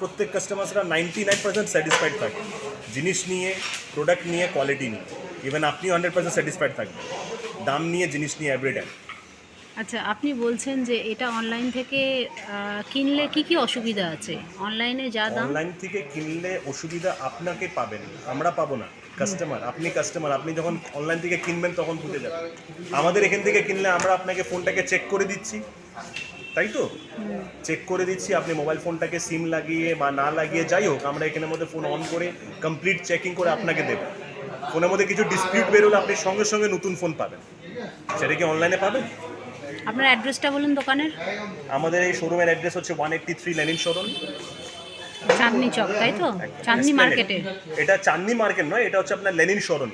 প্রত্যেক কাস্টমার্সরা ninety nine percent satisfied থাকে। জিনিস নিয়ে প্রোডাক্ট নিয়ে কোয়ালিটি নিয়ে। ইভেন আপনি হান্ড্রেড পার্সেন্ট স্যাটিসফাইড থাকবেন। দাম নিয়ে জিনিস নিয়ে এভরি টাইম আচ্ছা আপনি বলছেন যে এটা অনলাইন থেকে কিনলে কি কি অসুবিধা আছে? অনলাইনে যা দাম? অনলাইন থেকে কিনলে অসুবিধা আপনাকে পাবেন। আমরা পাবো না। কাস্টমার আপনি কাস্টমার আপনি যখন অনলাইন থেকে কিনবেন তখন বুঝে যাবেন আমাদের এখান থেকে কিনলে আমরা আপনাকে ফোনটাকে চেক করে দিচ্ছি। তাই তো? চেক করে দিচ্ছি আপনি মোবাইল ফোনটাকে সিম লাগিয়ে বা না লাগিয়ে যাই হোক আমরা এখানের মধ্যে ফোন অন করে কমপ্লিট চেকিং করে আপনাকে দেবো। ফোনের মধ্যে কিছু ডিসপিউট বেরোলে আপনি সঙ্গে সঙ্গে নতুন ফোন পাবেন। সেটা কি অনলাইনে পাবেন? আপনার অ্যাড্রেসটা বলুন দোকানের। আমাদের এই শোরুমের অ্যাড্রেস হচ্ছে one eighty three Lenin showroom Chandni Chowk তাই তো? চাঁদনি মার্কেটে এটা চাঁদনি মার্কেট নয় এটা হচ্ছে আপনার লেনিন শোরুম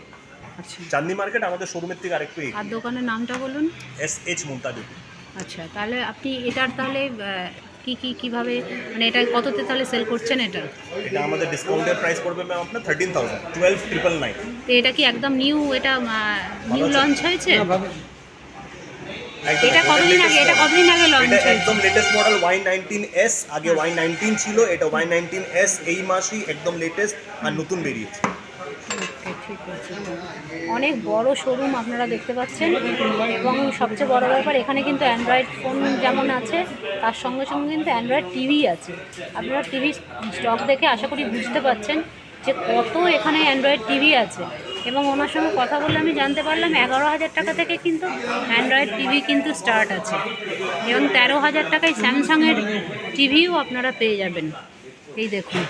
চাঁদনি মার্কেট আমাদের শোরুমের থেকে আরেকটু আর দোকানের নামটা বলুন। এস এইচ মুমতাজ আচ্ছা তাহলে আপনি এটার তাহলে কি কি কীভাবে মানে এটা কততে তাহলে সেল করছেন এটা? এটা আমাদের ডিসকাউন্টের প্রাইস পড়বে ম্যাম আপনার thirteen thousand twelve triple nine তো এটা কি একদম নিউ এটা নিউ লঞ্চ হয়েছে? এটা কতদিন আগে এটা কতদিন আগে লঞ্চ হয়েছে? একদম latest model Y nineteen S আগে ওয়াই নাইনটিন ছিল এটা ওয়াই নাইনটিন এস এই মাসই একদম লেটেস্ট আর নতুন বেরিয়েছে। ওকে, ঠিক অনেক বড় শোরুম আপনারা দেখতে পাচ্ছেন এবং সবচেয়ে বড় ব্যাপার এখানে কিন্তু অ্যান্ড্রয়েড ফোন যেমন আছে তার সঙ্গে সঙ্গে কিন্তু অ্যান্ড্রয়েড টিভি আছে। আপনারা টিভি স্টক দেখে আশা করি বুঝতে পারছেন যে কত এখানে অ্যান্ড্রয়েড টিভি আছে। এবং ওনার সঙ্গে কথা বলে আমি জানতে পারলাম এগারো হাজার টাকা থেকে কিন্তু অ্যান্ড্রয়েড টিভি কিন্তু স্টার্ট আছে। এবং তেরো হাজার টাকায় স্যামসাংয়ের টিভিও আপনারা পেয়ে যাবেন। এই দেখুন।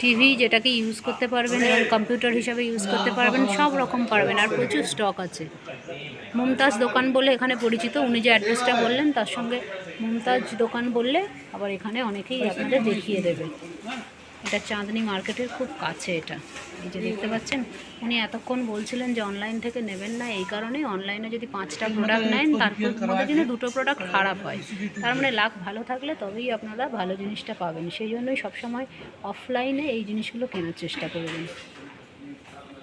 টিভি যেটাকে ইউজ করতে পারবেন এবং কম্পিউটার হিসাবে ইউজ করতে পারবেন, সব রকম পারবেন। আর প্রচুর স্টক আছে। মুমতাজ দোকান বলে এখানে পরিচিত, উনি যে অ্যাড্রেসটা বললেন, তার সঙ্গে মুমতাজ দোকান বললে আবার এখানে অনেকেই আপনাদের দেখিয়ে দেবে। এটা চাঁদনি মার্কেটের খুব কাছে এটা। এই যে দেখতে পাচ্ছেন উনি এতক্ষণ বলছিলেন যে অনলাইন থেকে নেবেন না এই কারণে অনলাইনে যদি পাঁচটা প্রোডাক্ট নেন তারপর মধ্যে কিন্তু দুটো প্রোডাক্ট খারাপ হয়। তার মানে লাখ ভালো থাকলে তবেই আপনারা ভালো জিনিসটা পাবেন। সেই জন্যই সবসময় অফলাইনে এই জিনিসগুলো কেনার চেষ্টা করবেন।